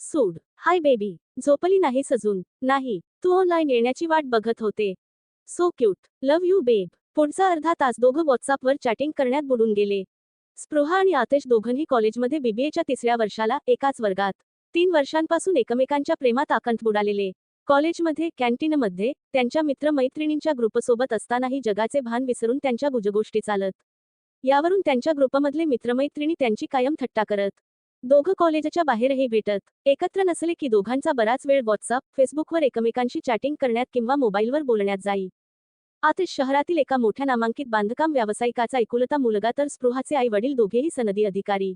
सूड. Hi baby झोपली नाहीस अजून. नाही तू ऑनलाईन येण्याची वाट बघत होते. So cute love you babe पुढचा अर्धा तास दोघं व्हॉट्सअपवर चॅटिंग करण्यात बुडून गेले. स्पृहा आणि आतेश दोघंही कॉलेजमध्ये बीबीएच्या तिसऱ्या वर्षाला एकाच वर्गात. तीन वर्षांपासून एकमेकांच्या प्रेमात आकंठ बुडालेले. कॉलेजमध्ये कॅन्टीनमध्ये त्यांच्या मित्रमैत्रिणींच्या ग्रुपसोबत असतानाही जगाचे भान विसरून त्यांच्या गुजगोष्टी चालत. यावरून त्यांच्या ग्रुपमधले मित्रमैत्रिणी त्यांची कायम थट्टा करत. दोघं कॉलेजच्या बाहेरही भेटत. एकत्र नसले की दोघांचा बराच वेळ व्हॉट्सअप फेसबुकवर एकमेकांशी चॅटिंग करण्यात किंवा मोबाईलवर बोलण्यात जाई. आतिश शहरातील एका मोठ्या नामांकित बांधकाम व्यावसायिकाचा एकुलता मुलगा तर स्पृहाचे आई वडील दोघेही सनदी अधिकारी.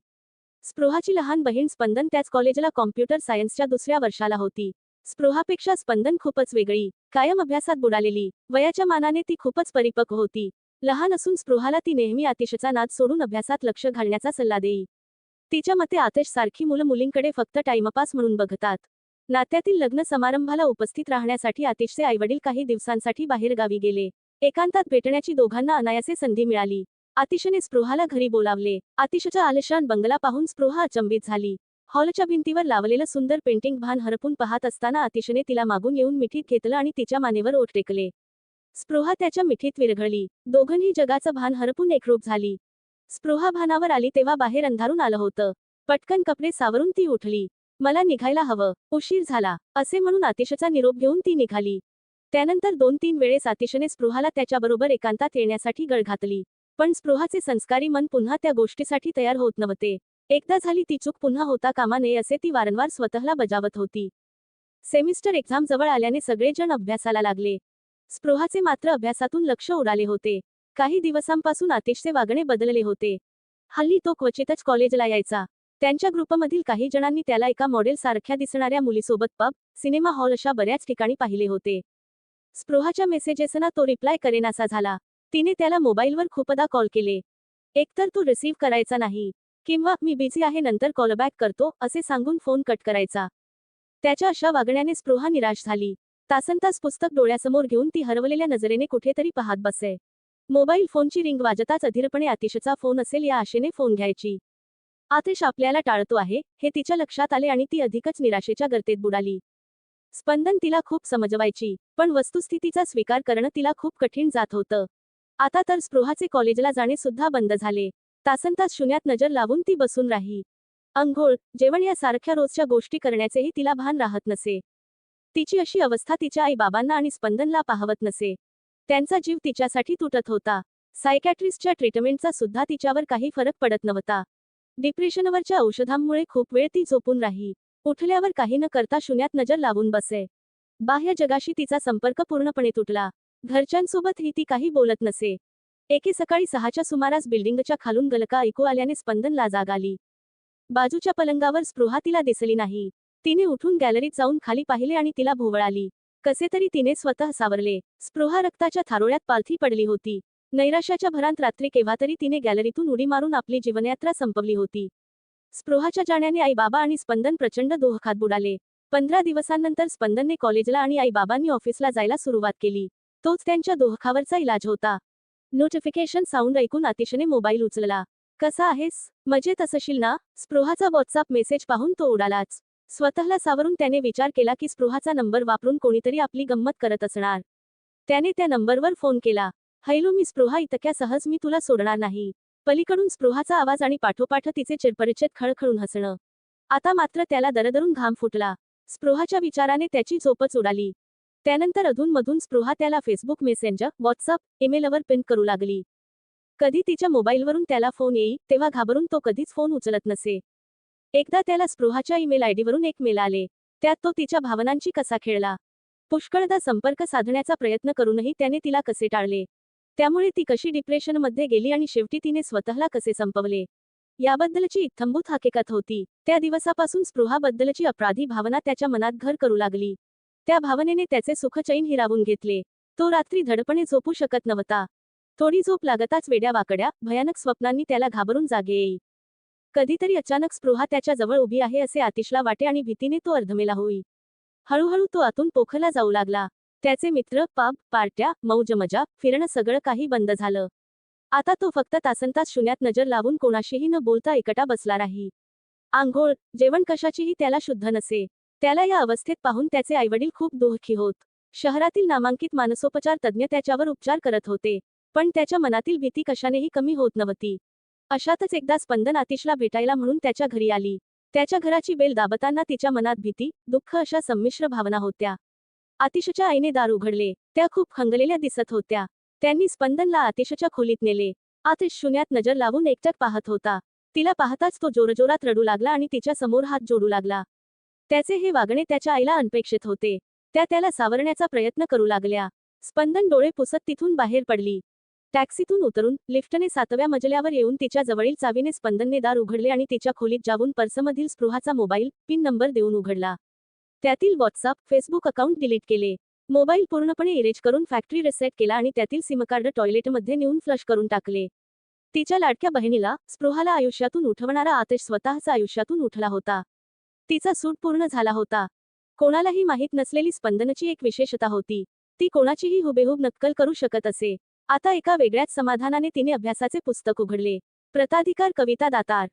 स्पृहाची लहान बहीण स्पंदन त्याच कॉलेजला कॉम्प्युटर सायन्सच्या दुसऱ्या वर्षाला होती. स्पृहापेक्षा स्पंदन खूपच वेगळी कायम अभ्यासात बुडालेली वयाच्या मानाने ती खूपच परिपक्व होती. लहान असून स्पृहाला ती नेहमी आतिशचा नाद सोडून अभ्यासात लक्ष घालण्याचा सल्ला देई. तिच्या मते आतिश सारखी मुलं मुलींकडे फक्त टाइमपास म्हणून बघतात. नात्यातील लग्न समारंभाला उपस्थित राहण्यासाठी आतिशचे आईवडील काही दिवसांसाठी बाहेरगावी गेले. एकांतात भेटण्याची दोघांना अनायासे संधी मिळाली. आतिशने स्पृहाला घरी बोलावले. आतिशचा आलिशान बंगला पाहून स्पृहा अचंबित झाली. हॉलच्या भिंतीवर लावलेलं सुंदर पेंटिंग भान हरपून पाहत असताना आतिशने तिला मागून येऊन मिठीत घेतलं आणि तिच्या मानेवर ओठ टेकले. स्पृहा त्याच्या मिठीत विरघळली. दोघंही जगाचं भान हरपून एकरूप झाली. स्पृहा भानावर आली तेव्हा बाहेर अंधारून आलं होतं. पटकन कपडे सावरून ती उठली. मला निघायला हवं. उशीर झाला. असे म्हणून आतिशचा निरोप घेऊन ती निघाली. त्यानंतर दोन तीन वेळेस आतिशने स्पृहाला त्याच्याबरोबर एकांतात येण्यासाठी गळ घातली. पण स्पृहाचे संस्कारी मन पुन्हा त्या गोष्टीसाठी तयार होत नव्हते. एकदा झाली ती चूक पुन्हा होता कामा नये असे ती वारंवार स्वतःला बजावत होती. सेमिस्टर एक्झाम जवळ आल्याने सगळेजण अभ्यासाला लागले. स्पृहाचे मात्र अभ्यासातून लक्ष उडाले होते. काही दिवसांपासून आतिशचे वागणे बदलले होते. हल्ली तो क्वचितच कॉलेजला यायचा. त्यांच्या ग्रुपमधील काही जणांनी त्याला एका मॉडेल सारख्या दिसणाऱ्या मुलीसोबत पब सिनेमा हॉल अशा बऱ्याच ठिकाणी पाहिले होते. स्पृहाच्या मेसेजेसना तो रिप्लाय करेनासा झाला. तिने त्याला मोबाईलवर खूपदा कॉल केले. एकतर तो रिसीव्ह करायचा नाही किंवा मी बिझी आहे नंतर कॉलबॅक करतो असे सांगून फोन कट करायचा. त्याच्या अशा वागण्याने स्पृहा निराश झाली. तासनतास पुस्तक डोळ्यासमोर घेऊन ती हरवलेल्या नजरेने कुठेतरी पाहत बसे. मोबाईल फोनची रिंग वाजताच अधीरपणे आतिशचा फोन असेल या आशेने फोन घ्यायची. आतिश आपल्याला टाळतो आहे हे तिच्या लक्षात आले आणि ती अधिकच निराशेच्या गर्तेत बुडाली. स्पंदन तिला खूप समजवायची पण वस्तुस्थितीचा स्वीकार करणं तिला खूप कठीण जात होतं. आता तर स्पृहाचे कॉलेजला जाणे सुद्धा बंद झाले. तासनतास शून्यात नजर लावून ती बसून राही. अंघोळ जेवण यासारख्या रोजच्या गोष्टी करण्याचेही तिला भान राहत नसे. तिची अशी अवस्था तिच्या आई बाबांना आणि स्पंदनला पाहवत नसे. त्यांचा जीव तिच्यासाठी तुटत होता. सायकॅट्रिस्टच्या ट्रीटमेंटचा सुद्धा तिच्यावर काही फरक पडत नव्हता. डिप्रेशनवरच्या औषधांमुळे खूप वेळ ती झोपून राही उठल्यावर काही न करता शून्यात नजर लावून बसे बाह्य जगाशी तिचा संपर्क पूर्णपणे तुटला. घरच्यांसोबतही ती काही बोलत नसे. एके सकाळी सहाच्या सुमारास बिल्डिंगच्या खालून गलका ऐकू आल्याने स्पंदनला जाग आली. बाजूच्या पलंगावर स्पृहा तिला दिसली नाही. तिने उठून गॅलरीत जाऊन खाली पाहिले आणि तिला भोवळ कसेतरी कसे तरी तिने स्वतः सावरले. स्पृहा रक्ताच्या थारोळ्यात पालथी पडली होती. नैराश्याच्या भरांत रात्री केव्हा तरी तिने गॅलरीतून उडी मारून आपली जीवनयात्रा संपवली होती. स्पृहाच्या जाण्याने आई बाबा आणि स्पंदन प्रचंड दोहखात बुडाले. पंधरा दिवसांनंतर स्पंदनने कॉलेजला आणि आई बाबांनी ऑफिसला जायला सुरुवात केली. तोच त्यांच्या दोहखावरचा इलाज होता. नोटिफिकेशन साऊंड ऐकून अतिशने मोबाईल उचलला. कसा आहेस? मजेत असशील ना? स्पृहाचा व्हॉट्सअप मेसेज पाहून तो उडालाच. स्वतःला सावरून त्याने विचार केला की स्पृहाचा नंबर वापरून कोणीतरी आपली गंमत करत असणार. त्याने त्या नंबरवर फोन केला. हैलो मी स्पृहा. इतक्या सहज मी तुला सोडणार नाही. पलीकडून स्पृहाचा आवाज आणि पाठोपाठ तिचे चिरपरिचित खळखळून हसणं. आता मात्र त्याला दरदरून घाम फुटला. स्पृहाच्या विचाराने त्याची झोपच उडाली त्यानंतर अधूनमधून स्पृहा त्याला फेसबुक मेसेंजर व्हॉट्सअप ईमेलवर पिन करू लागली. कधी तिच्या मोबाईलवरून त्याला फोन येई तेव्हा घाबरून तो कधीच फोन उचलत नसे. एकदा त्याला स्पृहाच्या ईमेल आयडीवरून एक मेल आले. त्यात तो तिच्या भावनांची कसा खेळला. पुष्कळदा संपर्क साधण्याचा प्रयत्न करूनही त्याने तिला कसे टाळले. त्यामुळे ती कशी डिप्रेशनमध्ये गेली आणि शेवटी तिने स्वतःला कसे संपवले. याबद्दलची इत्थंभूत हकीकत होती. त्या दिवसापासून स्पृहाबद्दलची अपराधी भावना त्याच्या मनात घर करू लागली. त्या भावनेने त्याचे सुखचैन हिरावून घेतले. तो रात्री धडपणे झोपू शकत नव्हता. थोडी झोप लागताच वेड्या वाकड्या भयानक स्वप्नांनी त्याला घाबरून जागे येई. कधीतरी अचानक स्पृहा त्याच्याजवळ उभी आहे असे आतिशला वाटे आणि भीतीने तो अर्धमेला होई. हळूहळू तो आतून पोखला जाऊ लागला. त्याचे मित्र पब पार्ट्या मौजमजा फिरणं सगळं काही बंद झालं. आता तो फक्त तासनतास शून्यात नजर लावून कोणाशीही न बोलता एकटा बसला राही. आंघोळ जेवण कशाचीही त्याला शुद्ध नसे. त्याला या अवस्थेत पाहून त्याचे आईवडील खूप दुःखी होत. शहरातील नामांकित मानसोपचार तज्ज्ञ त्याच्यावर उपचार करत होते. पण त्याच्या मनातील भीती कशानेही कमी होत नव्हती. अशातच एकदा स्पंदन आतिशला भेटायला म्हणून त्याच्या घरी आली. त्याच्या घराची बेल दाबताना तिच्या मनात भीती दुःख अशा संमिश्र भावना होत्या. आतिशच्या आईने दार उघडले. त्या खूप खंगलेल्या दिसत होत्या. त्यांनी स्पंदनला आतिशच्या खोलीत नेले. आतिश शून्यात नजर लावून एकटक पाहत होता. तिला पाहताच तो जोरजोरात रडू लागला आणि तिच्या समोर हात जोडू लागला. त्याचे हे वागणे त्याच्या आईला अनपेक्षित होते. त्या त्याला सावरण्याचा प्रयत्न करू लागल्या. स्पंदन डोळे पुसत तिथून बाहेर पडली. टॅक्सीतून उतरून लिफ्टने सातव्या मजल्यावर येऊन तिच्या जवळील चावीने स्पंदनने दार उघडले आणि तिच्या खोलीत जाऊन पर्समधील स्पृहाचा मोबाईल पिन नंबर देऊन उघडला. त्यातील व्हॉट्सअप फेसबुक अकाउंट डिलीट केले. मोबाईल पूर्णपणे इरेज करून फॅक्टरी रिसेट केला आणि त्यातील सिमकार्ड टॉयलेटमध्ये नेऊन फ्लश करून टाकले. तिच्या लाडक्या बहिणीला स्पृहाला आयुष्यातून उठवणारा आतिश स्वतःचा आयुष्यातून उठला होता. तिचा सूट पूर्ण झाला होता. कोणालाही माहीत नसलेली स्पंदनची एक विशेषता होती. ती कोणाचीही हुबेहूब नक्कल करू शकत असे. आता एका वेगळ्याच समाधानाने तिने अभ्यासाचे पुस्तक उघडले. प्रताधिकार कविता दातार.